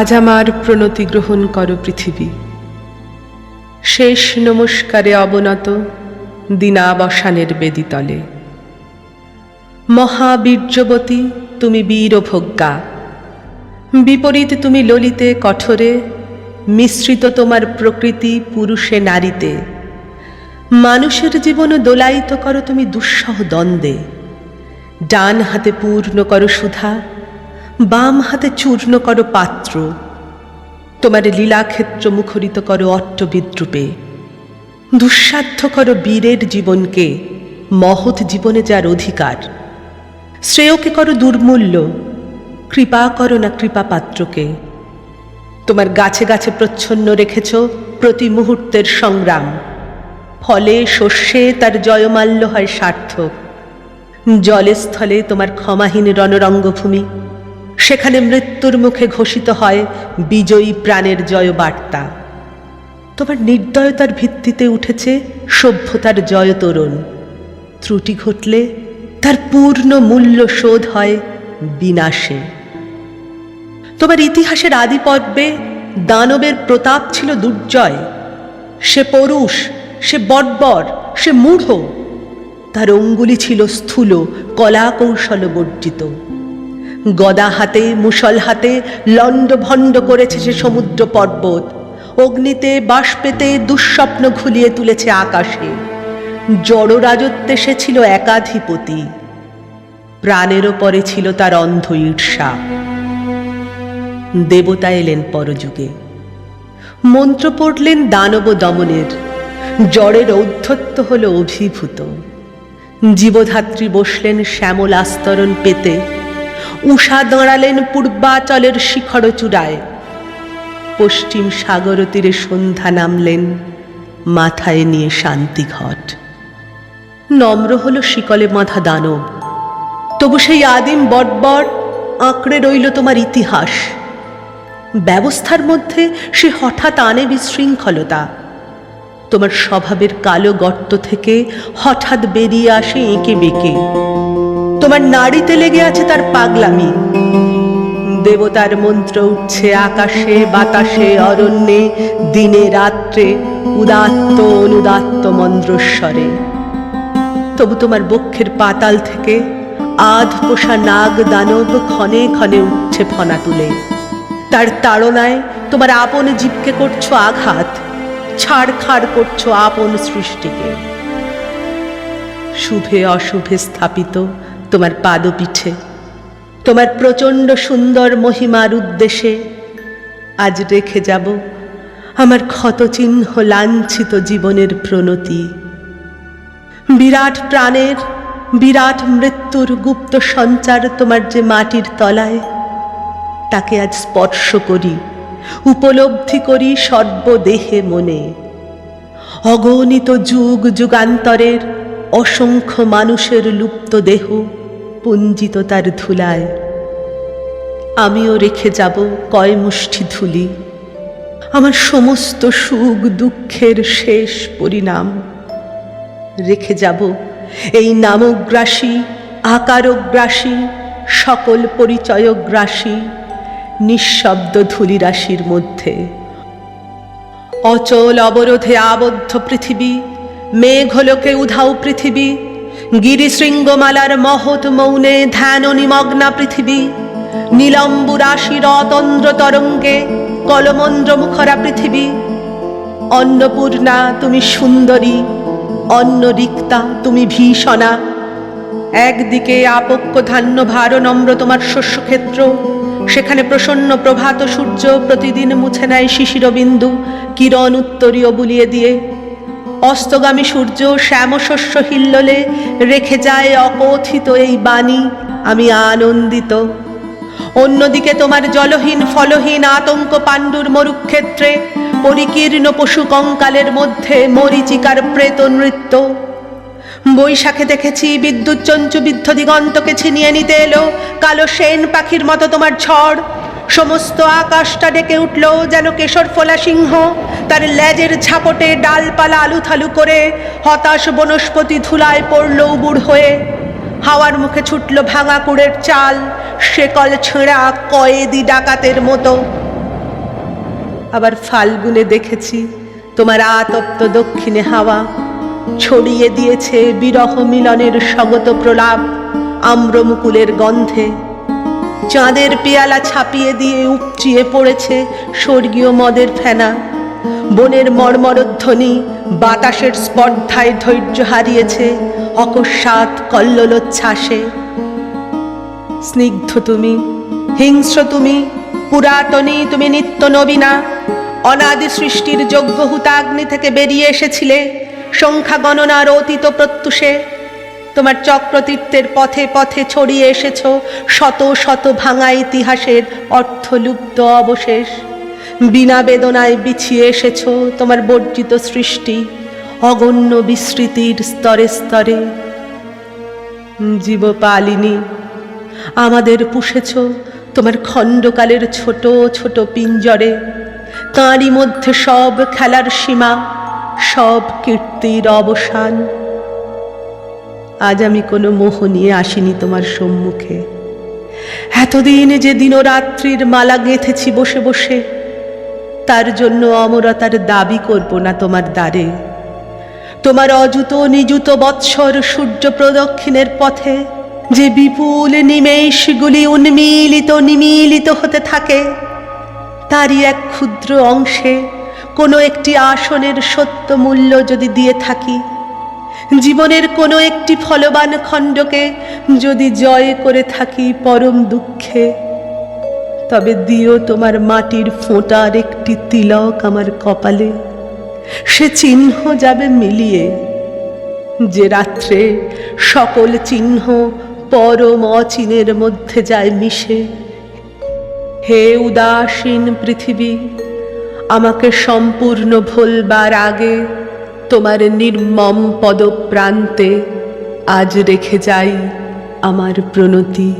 আজ আমার প্রণতি গ্রহণ করো পৃথিবী। শেষ নমস্কারে অবনত দিনাবসানের বেদিতলে। মহাবীর্যবতী তুমি বীরভোগ্যা বিপরীত তুমি ললিতে কঠোরে, মিশ্রিত তোমার প্রকৃতি পুরুষে নারীতে। মানুষের জীবন দোলায়িত করো তুমি দুঃসহ দ্বন্দ্বে। ডান হাতে পূর্ণ করো সুধা বাম হাতে চূর্ণ করো পাত্র। তোমার লীলাক্ষেত্র মুখরিত করো অট্ট বিদ্রুপে। দুঃসাধ্য করো বীরের জীবনকে, মহৎ জীবনে যার অধিকার। শ্রেয়কে করো দুর্মূল্য, কৃপা করো না কৃপা পাত্রকে। তোমার গাছে গাছে প্রচ্ছন্ন রেখেছ প্রতি মুহূর্তের সংগ্রাম। ফলে শস্যে তার জয়মাল্য হয় সার্থক জলে স্থলে তোমার ক্ষমাহীন রণরঙ্গভূমি। সেখানে মৃত্যুর মুখে ঘোষিত হয় বিজয়ী প্রাণের জয় বার্তা তোমার নির্দয়তার ভিত্তিতে উঠেছে সভ্যতার জয়তরণ ত্রুটি ঘটলে তার পূর্ণ মূল্য শোধ হয় বিনাশে। তোমার ইতিহাসের আদি পর্বে দানবের প্রতাপ ছিল দুর্জয়। সে পরুষ, সে বর্বর, সে মূঢ়। তার অঙ্গুলি ছিল স্থূল কলা কৌশল বর্জিত। গদা হাতে মুসল হাতে লণ্ড ভণ্ড করেছে সে সমুদ্র পর্বত। অগ্নিতে বাষ্পেতে দুঃস্বপ্ন ঘুলিয়ে তুলেছে আকাশে। জড় রাজত্বে সে ছিল একাধিপতি। প্রাণেরও পরে ছিল তার অন্ধ ঈর্ষা। দেবতা এলেন পরযুগে। মন্ত্র পড়লেন দানব দমনের। জড়ের ঔদ্ধত্য হল অভিভূত। জীবধাত্রী বসলেন শ্যামল আস্তরণ পেতে। উষা দাঁড়ালেন পূর্বাচলের শিখর চূড়ায়। পশ্চিম সাগর তীরে সন্ধ্যা নামলেন, মাথায় নিয়ে শান্তি ঘট নম্র হল শিকলে মাথা দানব। তবু সেই আদিম বটবট, আঁকড়ে রইল তোমার ইতিহাস। ব্যবস্থার মধ্যে সে হঠাৎ আনে বিশৃঙ্খলতা। তোমার স্বভাবের কালো গর্ত থেকে হঠাৎ বেরিয়ে আসে এঁকে বেঁকে। তোমার নাড়িতে লেগে আছে তার পাগলামি। দেবতার মন্ত্র উঠছে আকাশে, বাতাসে, অরণ্যে, দিনে, রাত্রে, উদাত্ত, অনুদাত্ত মন্দ্রস্বরে। তবু তোমার বক্ষের পাতাল থেকে আধ পোষা নাগ দানব ক্ষণে ক্ষণে উঠছে ফনা তুলে। তার তাড়নায় তোমার আপন জীবকে করছ আঘাত, ছাড়খাড় করছ আপন সৃষ্টিকে। শুভে অশুভে স্থাপিত তোমার পাদপিঠে। তোমার প্রচণ্ড সুন্দর মহিমার উদ্দেশ্যে আজ রেখে যাব আমার ক্ষতচিহ্ন লাঞ্ছিত জীবনের প্রণতি। বিরাট প্রাণের, বিরাট মৃত্যুর গুপ্ত সঞ্চার তোমার যে মাটির তলায়, তাকে আজ স্পর্শ করি, উপলব্ধি করি সর্বদেহে মনে। অগণিত যুগ, যুগান্তরের অসংখ্য মানুষের লুপ্ত দেহ পুঞ্জিত তার ধুলায়। আমিও রেখে যাব কয় মুষ্টি ধুলি। আমার সমস্ত সুখ দুঃখের শেষ পরিণাম। রেখে যাব এই নামগ্রাসী, আকারগ্রাসী, সকল পরিচয়গ্রাসী, নিঃশব্দ ধূলিরাশির মধ্যে। অচল অবরোধে আবদ্ধ পৃথিবী, মেঘলোকে উধাও পৃথিবী গিরিশৃঙ্গমালার মহৎ মৌনে ধ্যান নিমগ্না পৃথিবী নীলম্বু রাশির অতন্দ্র তরঙ্গে কলমন্দ্র মুখরা পৃথিবী। অন্নপূর্ণা, তুমি সুন্দরী অন্ন রিক্তা তুমি ভীষণা। একদিকে আপক্ষ ধান্য ভার নম্র তোমার শস্যক্ষেত্র, সেখানে প্রসন্ন প্রভাত সূর্য প্রতিদিন মুছে নেয় শিশির বিন্দু কিরণ উত্তরীয় বুলিয়ে দিয়ে। অস্তগামী সূর্য শ্যামশস্য হিল্লোলে রেখে যায় অকথিত এই বাণী। আমি আনন্দিত। অন্যদিকে তোমার জলহীন ফলহীন আতঙ্ক পাণ্ডুর মরুক্ষেত্রে পরিকীর্ণ পশু কঙ্কালের মধ্যে মরিচিকার প্রেত নৃত্য। বৈশাখে দেখেছি বিদ্যুৎ চঞ্চু বিদ্ধ দিগন্তকে ছিনিয়ে নিতে এলো। কালো সেন পাখির মতো তোমার ঝড়। সমস্ত আকাশটা ডেকে উঠল যেন কেশর ফোলা সিংহ। তার লেজের ঝাপটে ডালপালা আলুথালু করে হতাশ বনস্পতি ধুলায় পড়ল উবুড় হয়ে। হাওয়ার মুখে ছুটল ভাঙা কুড়ের চাল, শেকল ছেঁড়া কয়েদি ডাকাতের মতো। আবার ফাল্গুনে দেখেছি তোমার আতপ্ত দক্ষিণে হাওয়া। ছড়িয়ে দিয়েছে বিরহ মিলনের স্বগত প্রলাপ আম্রমুকুলের গন্ধে। চাঁদের পেয়ালা ছাপিয়ে দিয়ে উপচিয়ে পড়েছে স্বর্গীয় মদের ফেনা। বনের মর্মরধ্বনি বাতাসের স্পর্ধায় ধৈর্য হারিয়েছে অকস্মাৎ কল্লোচ্ছ্বাসে স্নিগ্ধ তুমি, হিংস্র তুমি পুরাতনী তুমি নিত্য নবীনা। অনাদি সৃষ্টির যোগ্য হুতাগ্নি থেকে বেরিয়ে এসেছিলে সংখ্যা গণনার অতীত প্রত্যুষে। তোমার চক্রতীর্থের পথে পথে ছড়িয়ে এসেছ শত শত ভাঙা ইতিহাসের অর্থলুপ্ত অবশেষ। বিনা বেদনায় বিছিয়ে এসেছ তোমার বর্জিত সৃষ্টি, অগণ্য বিস্মৃতির স্তরে স্তরে। জীবপালিনী, আমাদের পুষেছ তোমার খণ্ডকালের ছোট ছোট পিঞ্জরে। তাঁরই মধ্যে সব খেলার সীমা, সব কীর্তির অবসান। আজ আমি কোনো মোহ নিয়ে আসিনি তোমার সম্মুখে। এতদিন যে দিনরাত্রির মালা গেঁথেছি বসে বসে, তার জন্য অমরতার দাবি করব না তোমার দ্বারে। তোমার অযুত নিযুত বৎসর সূর্য প্রদক্ষিণের পথে, যে বিপুল নিমেষগুলি উন্মিলিত নিমিলিত হতে থাকে, তারই এক ক্ষুদ্র অংশে কোনো একটি আসনের সত্য মূল্য যদি দিয়ে থাকি জীবনের কোনো একটি ফলবান খণ্ডকে যদি জয় করে থাকি পরম দুঃখে, তবে দিও তোমার মাটির ফোঁটার একটি তিলক আমার কপালে। সে চিহ্ন যাবে মিলিয়ে, যে রাত্রে সকল চিহ্ন পরম অচিনের মধ্যে যায় মিশে। হে উদাসীন পৃথিবী, আমাকে সম্পূর্ণ ভুলবার আগে তোমার নির্মম পদপ্রান্তে আজ রেখে যাই আমার প্রণতি।